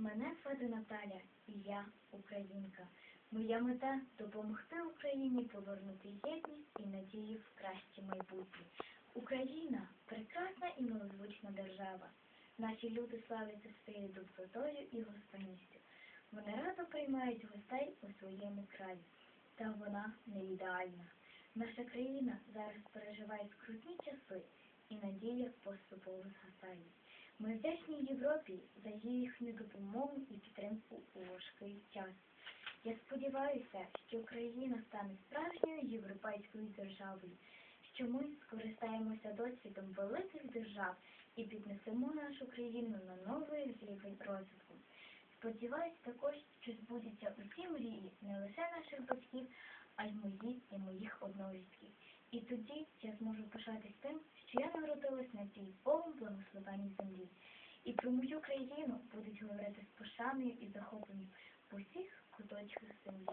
Мене звати Наталя, і я українка. Моя мета допомогти Україні повернути єдність і надію в краще майбутнє. Україна прекрасна і милозвучна держава. Наші люди славляться своєю добротою і гостинністю. Вони радо приймають гостей у своєму краї. Та вона не ідеальна. Наша країна зараз переживає скрутні часи, і надія поступово згасає. Ми вдячні Європі за їхню допомогу і підтримку у важкий час. Я сподіваюся, що Україна стане справжньою європейською державою, що ми скористаємося досвідом великих держав і піднесемо нашу країну на новий рівень розвитку. Сподіваюсь також, що збудуться усі мрії не лише наших батьків, а й мої і моїх однолітків. І тоді я зможу пишатись тим, що я народилась на цій Богом благословенній землі. І про мою країну будуть говорити з пошаною і захопленням в усіх куточках землі.